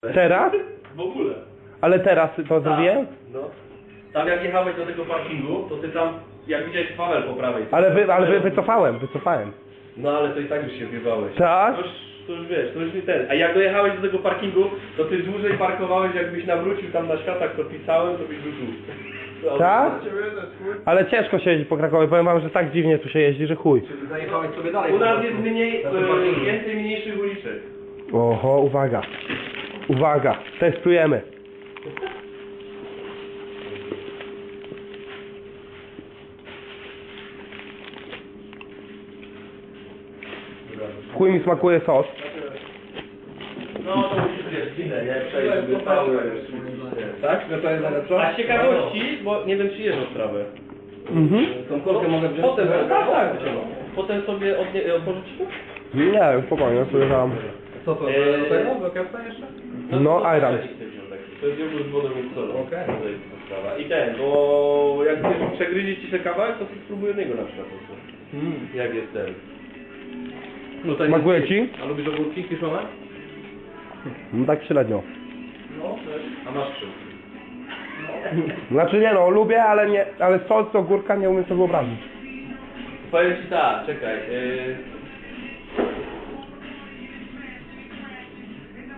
Teraz? W ogóle. Ale teraz to zrobiłem? No. Tam jak jechałeś do tego parkingu, to ty tam, jak widziałeś Paweł po prawej. Ale, wy, ale wy, wycofałem, wycofałem. No ale to i tak już się wjebałeś. Tak? To już, to już wiesz, to już nie ten. A jak dojechałeś do tego parkingu, to ty dłużej parkowałeś, jakbyś nawrócił tam na światach, to pisałem, to byś rzucił. Tak? Ale ciężko się jeździ po Krakowie, powiem wam, że tak dziwnie tu się jeździ, że chuj. Zajechałeś sobie dalej. U nas jest mniej, e, więcej mniejszych uliczek. Oho, uwaga. Uwaga, testujemy. Chuj mi smakuje sos. No to musisz wiesz, winę, nie? Przejść, stały. Tak? No to jest najlepsze? A z ciekawości, bo nie wiem czy jesz sprawę. Mhm. Tą kulkę mogę wziąć? Potem, tak, tak. Potem sobie od nie, spokojnie, sobie tam. Co to? Eee. Do tego? Do kepsa jeszcze? No, też To jest jogurt z wodą i solą. Okej. To jest ta sprawa. I ten, bo jak wiesz, przegryzie ci się kawałek, to spróbuj jednego na przykład. Mm. Jak jest ten. No to Smakuje nie- ci? A lubisz ogórki kiszone? No tak średnio. No, też. A masz krzyk. Znaczy nie no, lubię, ale nie, ale sos z ogórka nie umiem sobie wyobrazić. Powiem ci tak, czekaj. Yy...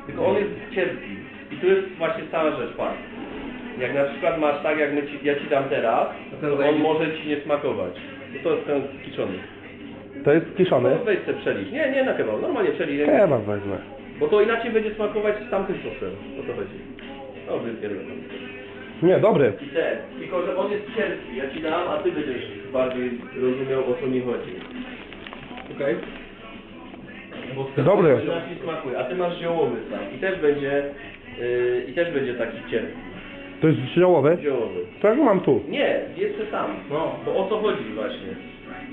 Tylko on jest cierpki. I tu jest właśnie cała rzecz, patrz. Jak na przykład masz tak, jak my ci, ja ci dam teraz, to on może ci nie smakować. To jest ten kiszony. To jest kiszony. No weź se przelicz. Nie, nie na kebab, normalnie przelicz. Kebab wezmę. Bo to inaczej będzie smakować z tamtym sosem. O to chodzi. No wypierdolę. Nie, dobry. I ten, tylko że on jest cierpki, ja ci dam, a ty będziesz bardziej rozumiał o co mi chodzi. Okej. Bo Dobry. Smakuje, a ty masz ziołowy sam. I też będzie, yy, i też będzie taki cierpki, To jest ziołowy? ziołowy. To jak mam tu? Nie, jest to sam. No. Bo o co chodzi właśnie.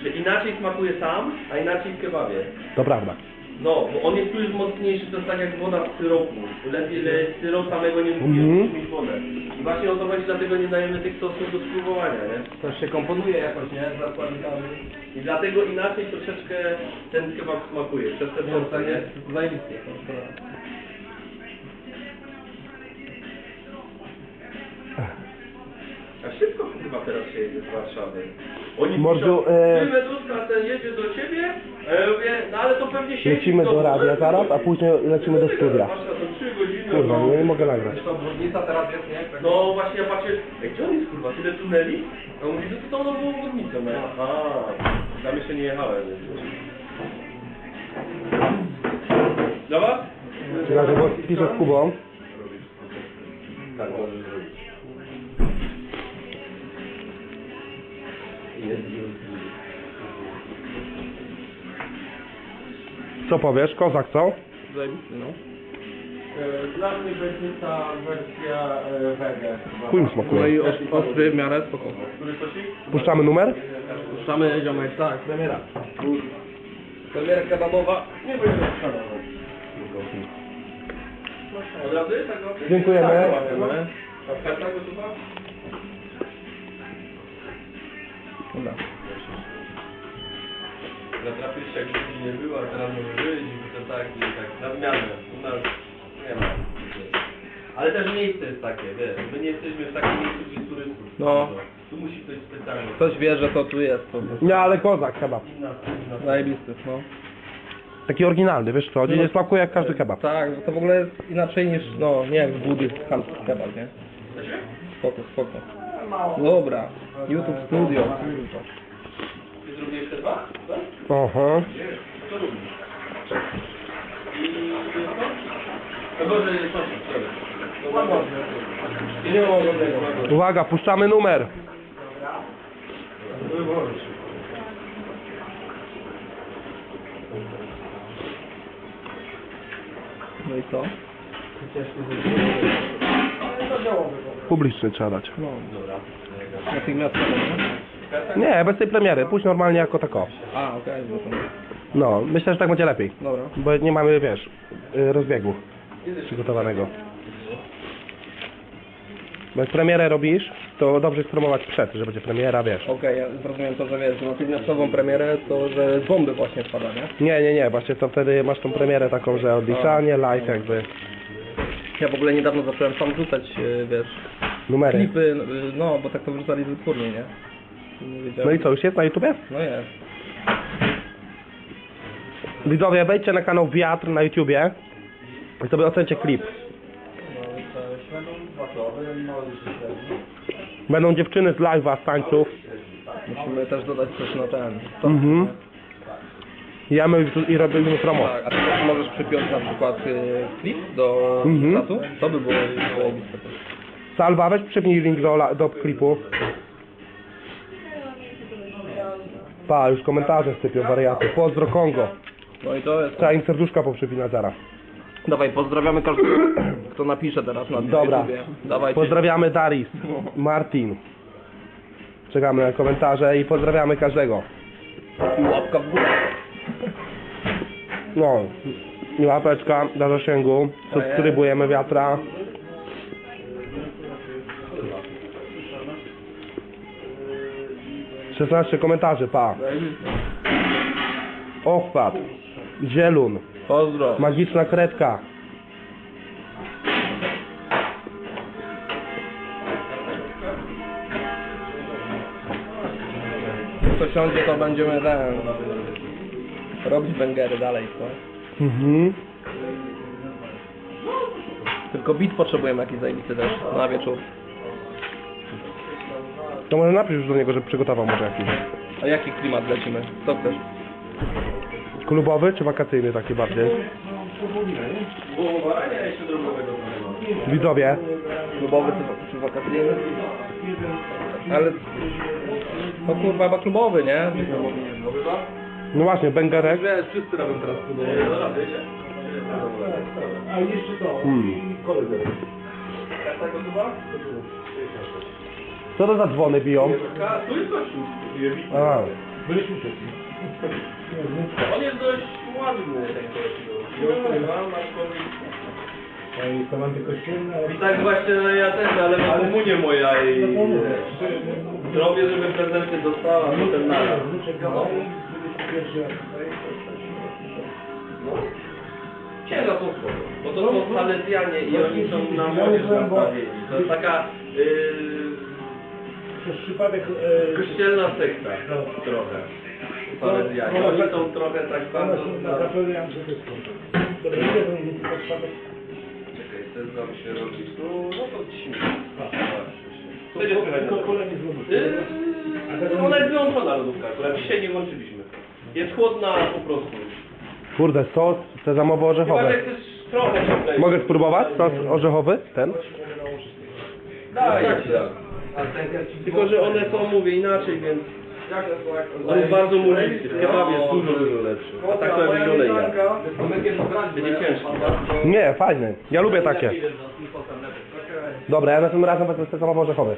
Że inaczej smakuje sam, a inaczej w kebabie. To prawda. No, bo on jest tu już mocniejszy, to jest tak jak woda z syropu. Lepiej le, syrop samego nie musi mieć wodę. I właśnie o to chodzi, dlatego nie dajemy tych sosów do spróbowania, nie? To się komponuje jakoś, nie? Z zakładnikami. I dlatego inaczej troszeczkę ten kebab smakuje, przez te No, to jest. A szybko chyba teraz się jedzie z Warszawy. Oni Może, piszą, e, ty Meduska, ten jedzie do ciebie, a ja mówię, no ale to pewnie siedzi Lecimy do radia zaraz, a później lecimy do studia. Warszawa to 3 godziny. Kurwa, no. nie mogę nagrać. Zresztą obwodnica teraz jest, nie? Tak- No właśnie ja patrzę, ej, gdzie on jest kurwa, tyle tuneli? A on mówi, że to tą nową obwodnicą. No, ja, aha, tam jeszcze nie jechałem. Dla was? Czekaj, bo piszę z Kubą. Tak, możesz zrobić. Co powiesz? Kozak, co? Zajebisty, no. E, Dla mnie będzie ta wersja e, wege. Chuj mi No smakuje. i os- ostry w miarę spoko. Który sosik? Puszczamy numer? Puszczamy ziomek, tak, premiera. Premiera kebabowa. Nie szanował. Od razu? Tak? Dziękujemy. Tak, ładnie. A karta gotowa? Dobra. Natrafisz się, jak dzieci nie było, a teraz może żyć i to tak, i tak, na zmianę. U nas nie ma. Ale też miejsce jest takie, wiesz, my nie jesteśmy w takim miejscu, gdzie turystów. No. Tu musi ktoś specjalnie. Ktoś wie, że to tu jest. To Nie, ale kozak kebab. Inna, inna. Zajebisty, no. Taki oryginalny, wiesz co? Nie smakuje jak każdy kebab. Tak, to w ogóle jest inaczej niż, no, nie jak w budy chamski kebab, nie? Spoko, spoko. Dobra, YouTube Studio. kurwa. Ty zrobiłeś te dwa? Oho. Co lubisz? I to jest to? No Boże, jest to. No ładnie. Nie ma ładnego. Uwaga, puszczamy numer. No i co? Publiczny trzeba dać. No. Natychmiast nie? Nie, bez tej premiery. Pójdź normalnie jako tako. A, okej, no to No, myślę, że tak będzie lepiej. Dobra. Bo nie mamy, wiesz, y, rozbiegu przygotowanego. Bo jak premierę robisz, to dobrze jest promować przed, że będzie premiera, wiesz. Okej, ja zrozumiałem to, że wiesz, że natychmiastową premierę, to że z bomby właśnie spada, nie? Nie, nie, nie, właśnie to wtedy masz tą premierę taką, że odliczanie, live jakby. Ja w ogóle niedawno zacząłem sam wrzucać, e, wiesz, Numery. klipy, e, no bo tak to wrzucali wytwórnie, nie? Nie wiedziałem. No i co, już jest na YouTubie? No jest. Widzowie, wejdźcie na kanał Wiatr na YouTubie i sobie ocencie klip. Będą dziewczyny z live'a, z tańców. Musimy też dodać coś na ten. To, Mhm. Jemy i- i robimy promo. Tak, a ty też możesz przypiąć na przykład e, klip do Mhm. statu? To by było zajebiste. Salwa, weź przypnij link do, la- do klipu. Pa, już komentarze sypią wariaty. Pozdro Kongo. No i to jest... Trzeba im serduszka poprzypinać zaraz. Dawaj, pozdrawiamy każdego, kto napisze teraz na Dobra. YouTubie. Dawajcie. Pozdrawiamy Daris, Martin. Czekamy na komentarze i pozdrawiamy każdego. I łapka w górę. No, i łapeczka dla zasięgu. Subskrybujemy wiatra. Szesnaście komentarzy, pa. Ochwat. Zielun. Pozdro. Magiczna kredka. To siądzie, to będziemy ten... Robić bęgery dalej, co? Mhm. Tylko bit potrzebujemy jakiś zajebisty też na wieczór. To może napisz już do niego, żeby przygotował może jakiś. A jaki klimat lecimy? Co chcesz? Klubowy czy wakacyjny taki bardziej? Widzowie, Klubowy czy, czy wakacyjny? Ale... No kurwa, chyba klubowy, nie? no właśnie, bęgerek. Wiesz, wszyscy robią teraz klubowy. A jeszcze to, Hmm. Co to za dzwony biją? Tu jest gościu. A, Byliśmy wcześniej. On jest dość ładny, ten gościu. Nie ukrywam, aczkolwiek... I komandy kościelne, ale... I tak właśnie, no ja też, ale mam komunię moja i... No. Zrobię, żeby prezenty dostała, potem pierwszy raz. Księga są spoko. Bo to są salezjanie i oni są na młodzież nastawieni. To jest taka... Yy, Przez przypadek... E, kościelna sekta. Trochę. Salezjanie. Oni są trochę tak bardzo... Na kapelę Andrzejewską. To będzie ten przypadek... Czekaj, sezam się robi tu, no to śmiech. To Będzie słychać. tylko kolej z lodówki. Yy, ona jest wyłączona lodówka, która dzisiaj nie włączyliśmy. Jest chłodna po prostu. kurde, sos że chcesz trochę się tutaj... Mogę spróbować sos orzechowy? Ten? Daj, tak. Tylko, że one są, mówię, inaczej, więc... On jest bardzo murzyński, w kebabie jest dużo, dużo lepszy. A tak to jak oleja. Będzie ciężki. Nie, fajny. Ja lubię takie. Dobra, ja następnym razem wezmę sezamowo-orzechowy.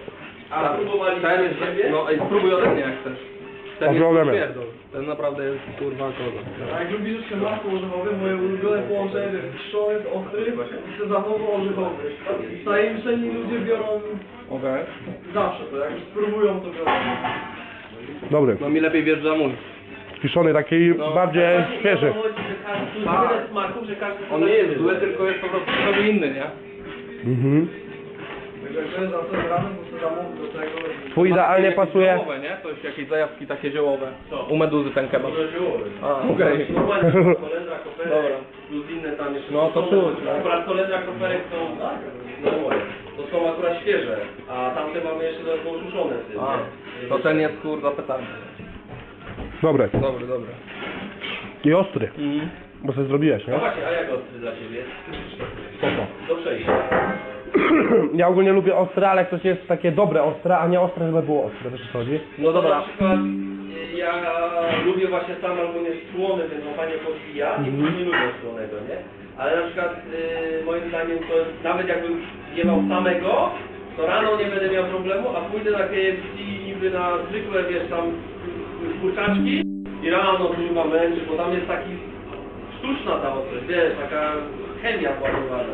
A próbowali jest, no spróbuj ode mnie jak chcesz. Ten jest pierdol. Ten naprawdę jest kurwa koza. A jak lubisz jeszcze masło orzechowe, moje ulubione jest kiszonek ostry i sezamowo orzechowy. Tajemniczeni ludzie biorą Okej. zawsze, to jak już spróbują to biorą. Dobry. No mi lepiej wjeżdża mój. Kiszony taki bardziej świeży. Tyle smaków, że każdy... On nie jest zły, tylko jest po prostu trochę inny, nie? Mhm. To jest za do tego. Twój idealnie Jakieś pasuje. Ziołowe, nie? Coś, jakieś zajawki takie ziołowe. Co? U meduzy ten kebab. Może ziołowy. A, okej. Normalnie koperek, Dobra. plus inne tam jeszcze. No, to są- czuć, no. Akurat kolendra, koperek są, no moje. To są akurat świeże, a tamte mamy jeszcze dodatkowo suszone. w tym, A, nie? to ten jest kurwa petardy. Dobry. Dobry, dobry. I ostry. Mhm. Bo sobie zrobiłeś, No nie? właśnie, a jak ostry dla Ciebie? Spoko. Do przejścia. Ja ogólnie lubię ostre, ale jak coś jest takie dobre ostre, a nie ostre, żeby było ostre. Wiesz o co chodzi? No dobra. Na przykład y, ja lubię właśnie sam albo nie słony, więc on fajnie podbija i Mhm. nie lubię słonego, nie? Ale na przykład y, moim zdaniem to jest, nawet jakbym jebał samego, to rano nie będę miał problemu, a pójdę na KFC niby na zwykłe, wiesz, tam kurczaczki i rano kurwa męczy, bo tam jest taki sztuczna ta ostrość, wiesz, taka chemia władowana.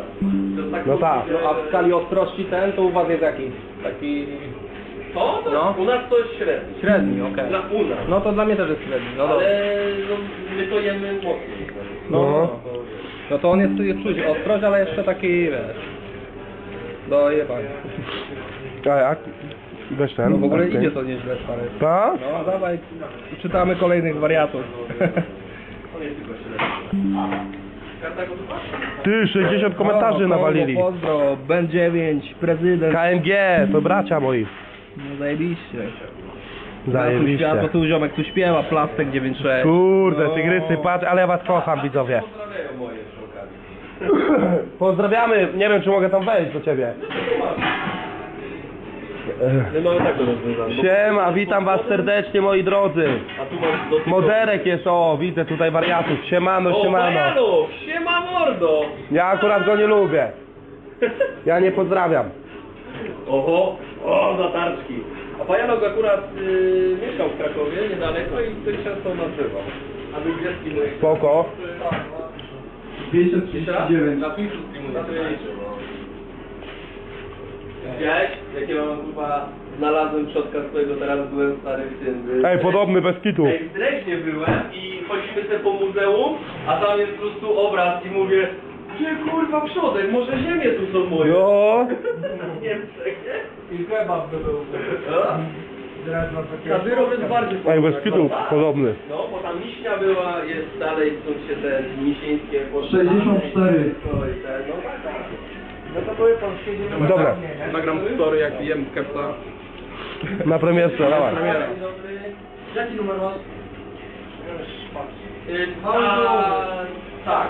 To jest tak No tak. No, a w skali ostrości ten to u was jest jaki? Taki To, to No. u nas to jest średni. średni, okej. Dla u nas. No to dla mnie też jest średni, no dobra. ale no, my to jemy mocniej. No, No. no to on jest, jest czuć ostrość, ale jeszcze taki, wiesz, Do jebania. A jak? Weź ten. No w ogóle okej. idzie to nieźle, stary. Ta? No dawaj, czytamy kolejnych wariatów. Ty, 60 komentarzy O, nawalili. Pozdro, Ben 9, prezydent. KMG, to bracia moi. No zajebiście. Zajebiście. Światło, tu ziomek tu śpiewa, plastek 96. Kurde, No. tygrysy, patrz, ale ja was kocham widzowie. Pozdrawiamy, nie wiem czy mogę tam wejść do ciebie. My mamy tak to rozwiązane. Siema, witam was serdecznie moi drodzy. A tu masz do Moderek jest, o, widzę tutaj wariatów. Siemano, O, siemano. Siema mordo! Ja akurat go nie lubię. Ja nie pozdrawiam. Oho, o, zatarczki. A Pajanok akurat y, mieszkał w Krakowie niedaleko i ktoś często nas bywał. A był gwiazdki moich. Spoko. 539. Na Twitchu streamuje. Widziałeś? Jakie mam kurwa znalazłem przodka swojego, teraz byłem stary w tym. Ej, podobny bez kitu. Ej, w Dreźnie byłem i chodzimy sobie po muzeum, a tam jest po prostu obraz i mówię Gdzie kurwa przodek? Może ziemie tu są moje? Jo. W Niemczech, nie? I kebab by był. Kadyrow jest bardziej Ej, bez kitu, podobny. No, bo tam liśnia była, jest dalej, stąd się te misińskie... po- 64. No i te, no tak, tak. No to były polskie. Dobra, Nagram story jak jem kepsa. na premierze, dawaj. Jaki numer masz? Y, a, Tak.